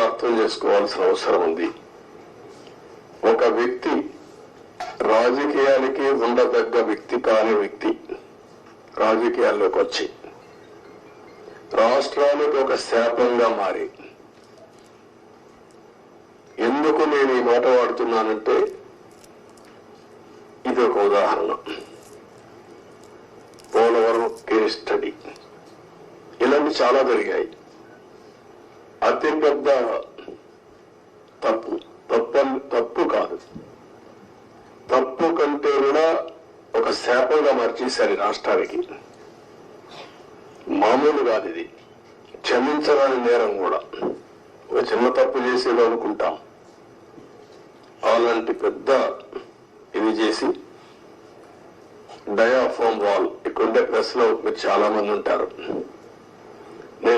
కూడా అర్థం చేసుకోవాల్సిన అవసరం ఉంది. ఒక వ్యక్తి రాజకీయాలకి ఉండదగ్గ వ్యక్తి కాని వ్యక్తి రాజకీయాల్లోకి వచ్చి రాష్ట్రానికి ఒక శాపంగా మారి ఎందుకు నేను ఈ మాట వాడుతున్నానంటే ఇది ఒక ఉదాహరణ. Polavaram case study. ఇలాంటి చాలా జరిగాయి. అతి పెద్ద తప్పు. తప్పు తప్పు కాదు. తప్పు కంటే కూడా ఒక శాపంగా మార్చేశారు రాష్ట్రానికి. మామూలు కాదు ఇది. క్షమించరాని నేరం కూడా. ఒక చిన్న తప్పు చేసేదో అనుకుంటాం. అలాంటి పెద్ద ఇది చేసి డయాఫామ్ వాల్. ఇక్కడ ప్రెస్లో మీరు చాలా మంది ఉంటారు.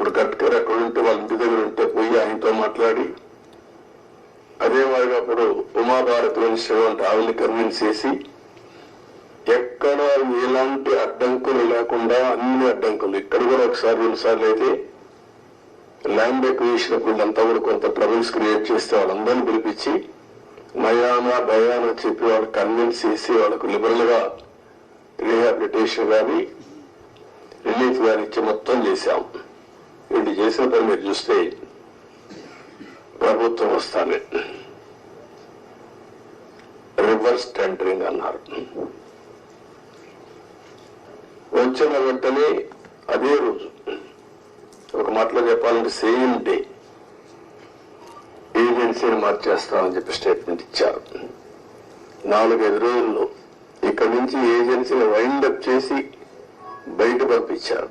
ఇప్పుడు గట్కర్ ఎక్కడ ఉంటే వాళ్ళ ఇంటి దగ్గర ఉంటే పోయి ఆయనతో మాట్లాడి. అదే వారిగా అప్పుడు ఉమాభారత్ మినిస్టర్ కన్విన్స్ చేసి ఎక్కడ ఎలాంటి అడ్డంకులు లేకుండా అన్ని అడ్డంకులు ఇక్కడ కూడా ఒకసారి రెండుసార్లు అయితే ల్యాండ్ ఎక్విజిషన్ అప్పుడు వీళ్ళంతా కూడా కొంత ట్రబుల్స్ క్రియేట్ చేస్తే వాళ్ళందరినీ పిలిపించి నయానా భయానా చెప్పి వాళ్ళకి కన్విన్స్ చేసి వాళ్ళకు లిబరల్గా రీహాబిలిటేషన్ కానీ రిలీఫ్ కానీ ఇచ్చి మొత్తం చేశాం. వీళ్ళు చేసిన పని మీరు చూస్తే ప్రభుత్వం వస్తానే రివర్స్ టెండరింగ్ అన్నారు. వచ్చిన వెంటనే అదే రోజు ఒక మాటలో చెప్పాలంటే సేమ్ డే ఏజెన్సీని మార్చేస్తామని చెప్పి స్టేట్మెంట్ ఇచ్చారు. నాలుగైదు రోజుల్లో ఇక్కడి నుంచి ఏజెన్సీని వైండప్ చేసి బయట పంపించారు.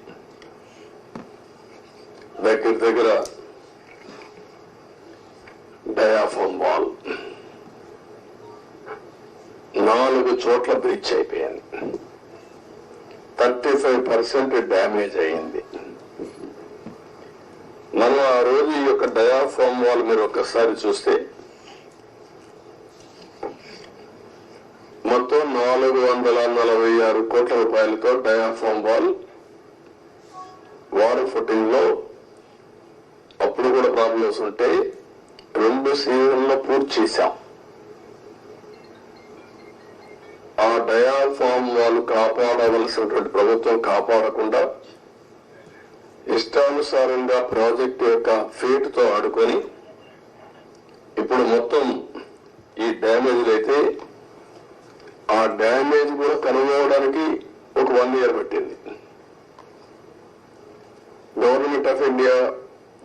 దగ్గర దగ్గర డయాఫోన్ వాల్ నాలుగు చోట్ల బ్రిడ్జ్ అయిపోయింది. థర్టీ ఫైవ్ పర్సెంట్ డ్యామేజ్ అయింది. మనం ఆ రోజు ఈ యొక్క డయాఫామ్ వాల్ మీరు ఒక్కసారి చూస్తే మొత్తం నాలుగు వందల నలభై ఆరు కోట్ల రూపాయలతో డయాఫామ్ వాల్ వాడ ఫుటింగ్లో అప్పుడు కూడా ప్రాబ్లమ్స్ ఉంటాయి రెండు సీజన్లు పూర్తి చేశాం. ఆ డయాఫామ్ వాళ్ళు కాపాడవలసినటువంటి ప్రభుత్వం కాపాడకుండా ఇష్టానుసారంగా ప్రాజెక్టు యొక్క ఫేట్తో ఆడుకొని ఇప్పుడు మొత్తం ఈ డ్యామేజ్ అయితే ఆ డ్యామేజ్ కూడా కనుగొనడానికి ఒక వన్ ఇయర్ పట్టింది. గవర్నమెంట్ ఆఫ్ ఇండియా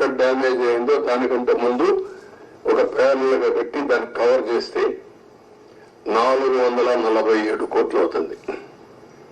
ఎక్కడ డ్యామేజ్ అయిందో దానికంటే ముందు ఒక ప్యానల్గా పెట్టి దాన్ని కవర్ చేస్తే నాలుగు వందల నలభై ఏడు కోట్లు అవుతుంది.